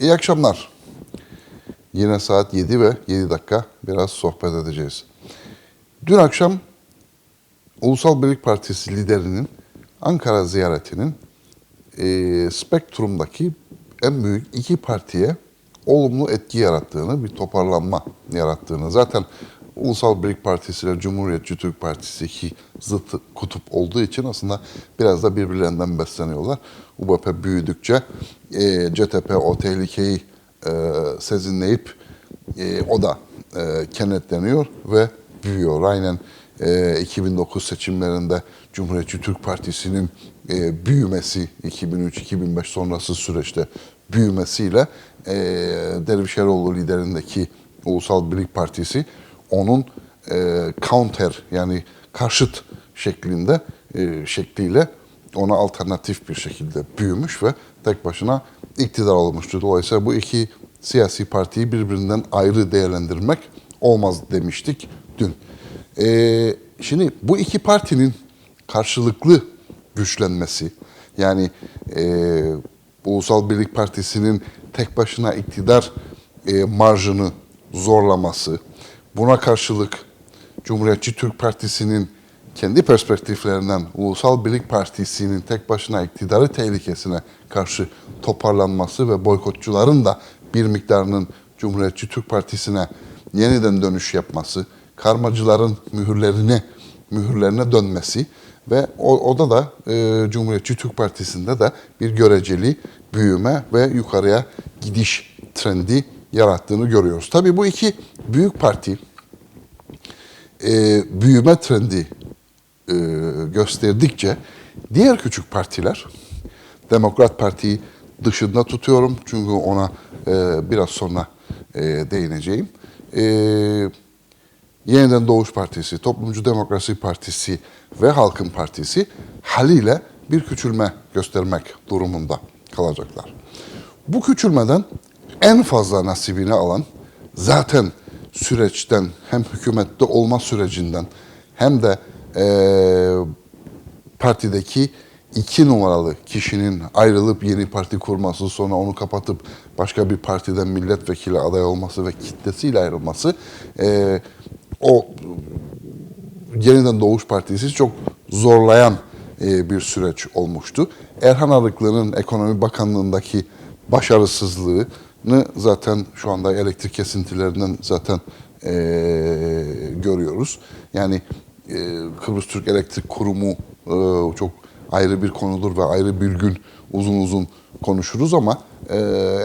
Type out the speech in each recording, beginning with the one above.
İyi akşamlar. Yine saat 7 ve 7 dakika biraz sohbet edeceğiz. Dün akşam Ulusal Birlik Partisi liderinin Ankara ziyaretinin e, spektrumdaki en büyük iki partiye olumlu etki yarattığını, bir toparlanma yarattığını. Zaten Ulusal Birlik Partisi ile Cumhuriyetçi Türk Partisi iki zıt kutup olduğu için aslında biraz da birbirlerinden besleniyorlar. UBP büyüdükçe e, CTP o tehlikeyi e, sezinleyip e, o da e, kenetleniyor ve büyüyor. Aynen e, 2009 seçimlerinde Cumhuriyetçi Türk Partisi'nin e, büyümesi 2003-2005 sonrası süreçte büyümesiyle e, Derviş Eroğlu liderindeki Ulusal Birlik Partisi onun e, counter yani karşıt şeklinde e, şekliyle ona alternatif bir şekilde büyümüş ve tek başına iktidar olmuştu. Dolayısıyla bu iki siyasi partiyi birbirinden ayrı değerlendirmek olmaz demiştik dün. Ee, şimdi bu iki partinin karşılıklı güçlenmesi, yani e, Ulusal Birlik Partisi'nin tek başına iktidar e, marjını zorlaması, buna karşılık Cumhuriyetçi Türk Partisi'nin kendi perspektiflerinden Ulusal Birlik Partisi'nin tek başına iktidarı tehlikesine karşı toparlanması ve boykotçuların da bir miktarının Cumhuriyetçi Türk Partisi'ne yeniden dönüş yapması, karmacıların mühürlerine mühürlerine dönmesi ve o, oda da e, Cumhuriyetçi Türk Partisi'nde de bir göreceli büyüme ve yukarıya gidiş trendi yarattığını görüyoruz. Tabii bu iki büyük parti e, büyüme trendi e, gösterdikçe diğer küçük partiler, Demokrat Parti'yi dışında tutuyorum çünkü ona e, biraz sonra e, değineceğim. E, Yeniden Doğuş Partisi, Toplumcu Demokrasi Partisi ve Halkın Partisi haliyle bir küçülme göstermek durumunda kalacaklar. Bu küçülmeden en fazla nasibini alan zaten süreçten hem hükümette olma sürecinden hem de eee partideki iki numaralı kişinin ayrılıp yeni parti kurması, sonra onu kapatıp başka bir partiden milletvekili aday olması ve kitlesiyle ayrılması eee, o yeniden Doğuş Partisi çok zorlayan e, bir süreç olmuştu. Erhan Arıklı'nın Ekonomi Bakanlığı'ndaki başarısızlığını zaten şu anda elektrik kesintilerinden zaten e, görüyoruz. Yani e, Kıbrıs Türk Elektrik Kurumu e, çok ayrı bir konudur ve ayrı bir gün uzun uzun konuşuruz ama e,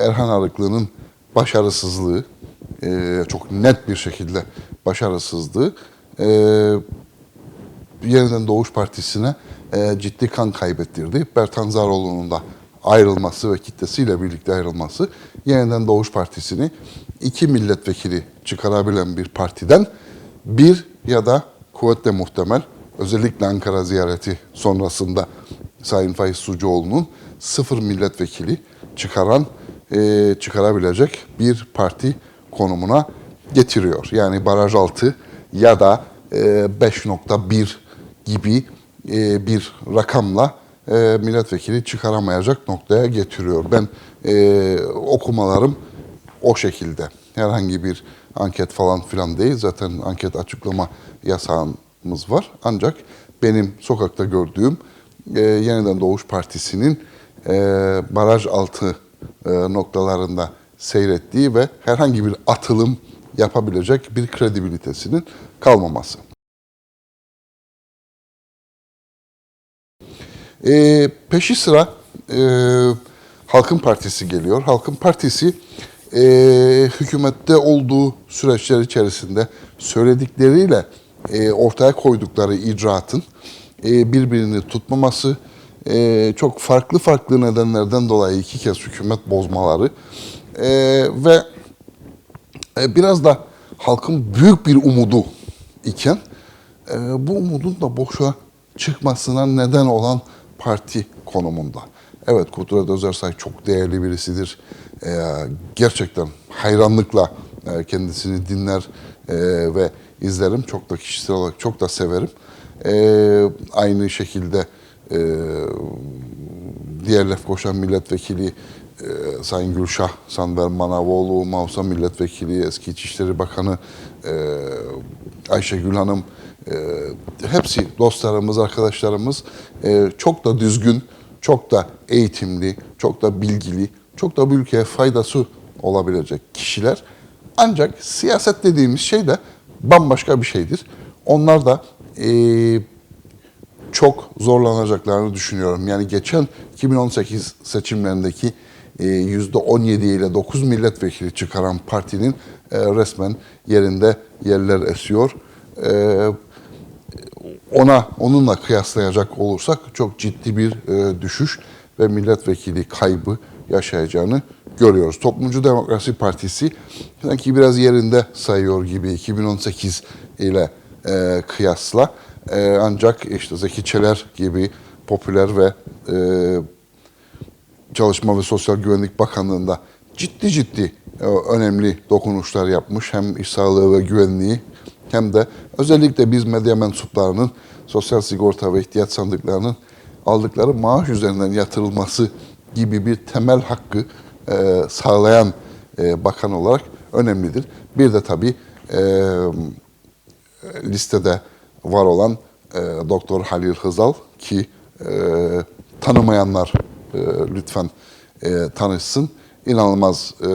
Erhan Arıklı'nın başarısızlığı e, çok net bir şekilde başarısızlığı e, yeniden Doğuş Partisi'ne e, ciddi kan kaybettirdi. Bertan Zaroğlu'nun da ayrılması ve kitlesiyle birlikte ayrılması yeniden Doğuş Partisi'ni iki milletvekili çıkarabilen bir partiden bir ya da kuvvetle muhtemel özellikle Ankara ziyareti sonrasında Sayın Faiz Sucuoğlu'nun sıfır milletvekili çıkaran e, çıkarabilecek bir parti konumuna getiriyor. Yani baraj altı ya da e, 5.1 gibi e, bir rakamla e, milletvekili çıkaramayacak noktaya getiriyor. Ben e, okumalarım o şekilde. Herhangi bir anket falan filan değil. Zaten anket açıklama yasağımız var. Ancak benim sokakta gördüğüm e, Yeniden Doğuş Partisi'nin e, baraj altı e, noktalarında seyrettiği ve herhangi bir atılım yapabilecek bir kredibilitesinin kalmaması. E, peşi sıra e, Halkın Partisi geliyor. Halkın Partisi e, hükümette olduğu süreçler içerisinde söyledikleriyle e, ortaya koydukları icraatın e, birbirini tutmaması, e, çok farklı farklı nedenlerden dolayı iki kez hükümet bozmaları e, ve e, biraz da halkın büyük bir umudu iken e, bu umudun da boşa çıkmasına neden olan parti konumunda. Evet Kudret Özersay çok değerli birisidir. E, gerçekten hayranlıkla e, kendisini dinler e, ve izlerim. Çok da kişisel olarak çok da severim. E, aynı şekilde e, diğer Lefkoşan milletvekili e, Sayın Gülşah Sanver Manavoğlu, Mausa Milletvekili, eski İçişleri Bakanı e, Ayşegül Hanım, e, hepsi dostlarımız, arkadaşlarımız e, çok da düzgün, çok da eğitimli, çok da bilgili, çok da bu ülkeye faydası olabilecek kişiler. Ancak siyaset dediğimiz şey de bambaşka bir şeydir. Onlar da e, çok zorlanacaklarını düşünüyorum. Yani geçen 2018 seçimlerindeki e, %17 ile 9 milletvekili çıkaran partinin e, resmen yerinde yerler esiyor. E, ona onunla kıyaslayacak olursak çok ciddi bir e, düşüş ve milletvekili kaybı yaşayacağını görüyoruz. Toplumcu Demokrasi Partisi sanki biraz yerinde sayıyor gibi 2018 ile e, kıyasla. E, ancak işte Zeki Çeler gibi popüler ve e, Çalışma ve Sosyal Güvenlik Bakanlığı'nda ciddi ciddi e, önemli dokunuşlar yapmış. Hem iş sağlığı ve güvenliği hem de özellikle biz medya mensuplarının sosyal sigorta ve ihtiyaç sandıklarının aldıkları maaş üzerinden yatırılması gibi bir temel hakkı e, sağlayan e, bakan olarak önemlidir. Bir de tabii e, listede var olan e, Doktor Halil Hızal ki e, tanımayanlar e, lütfen e, tanışsın. İnanılmaz e,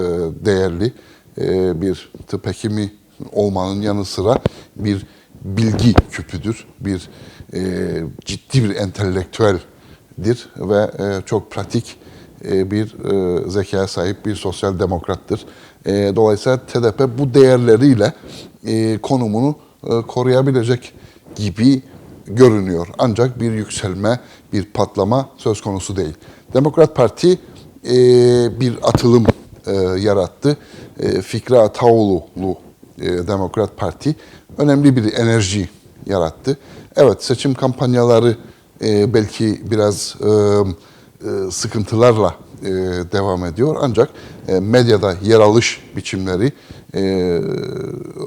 değerli e, bir tıp hekimi olmanın yanı sıra bir bilgi küpüdür, bir e, ciddi bir entelektüeldir ve e, çok pratik e, bir e, zekaya sahip bir sosyal demokrattır. E, dolayısıyla TDP bu değerleriyle e, konumunu e, koruyabilecek gibi görünüyor. Ancak bir yükselme, bir patlama söz konusu değil. Demokrat Parti e, bir atılım e, yarattı. E, Fikri Ataoğlu'lu Demokrat Parti önemli bir enerji yarattı. Evet seçim kampanyaları e, belki biraz e, e, sıkıntılarla e, devam ediyor. Ancak e, medyada yer alış biçimleri e,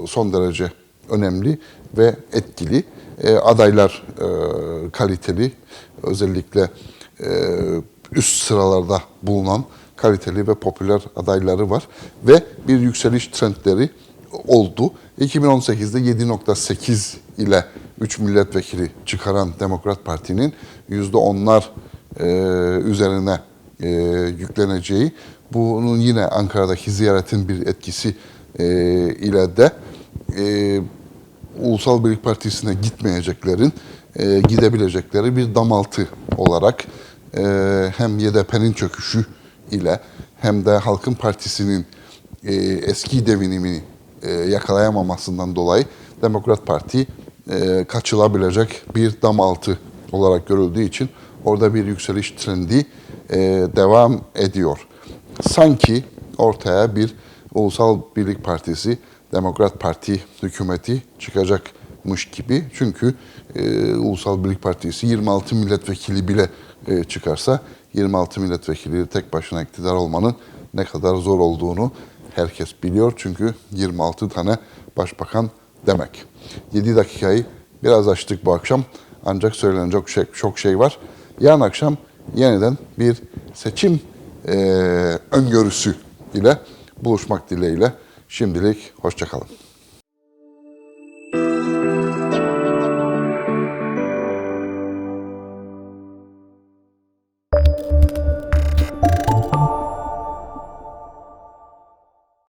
son derece önemli ve etkili. E, adaylar e, kaliteli, özellikle e, üst sıralarda bulunan kaliteli ve popüler adayları var ve bir yükseliş trendleri oldu. 2018'de 7.8 ile 3 milletvekili çıkaran Demokrat Parti'nin %10'lar e, üzerine e, yükleneceği, bunun yine Ankara'daki ziyaretin bir etkisi e, ile de e, Ulusal Birlik Partisi'ne gitmeyeceklerin e, gidebilecekleri bir damaltı olarak e, hem YDP'nin çöküşü ile hem de Halkın Partisi'nin e, eski devinimini e, yakalayamamasından dolayı Demokrat Parti e, kaçılabilecek bir damaltı olarak görüldüğü için orada bir yükseliş trendi e, devam ediyor. Sanki ortaya bir Ulusal Birlik Partisi, Demokrat Parti hükümeti çıkacakmış gibi. Çünkü e, Ulusal Birlik Partisi 26 milletvekili bile e, çıkarsa 26 milletvekili tek başına iktidar olmanın ne kadar zor olduğunu herkes biliyor. Çünkü 26 tane başbakan demek. 7 dakikayı biraz açtık bu akşam. Ancak söylenecek şey, çok şey var. Yarın akşam yeniden bir seçim e, öngörüsü ile buluşmak dileğiyle. Şimdilik hoşçakalın.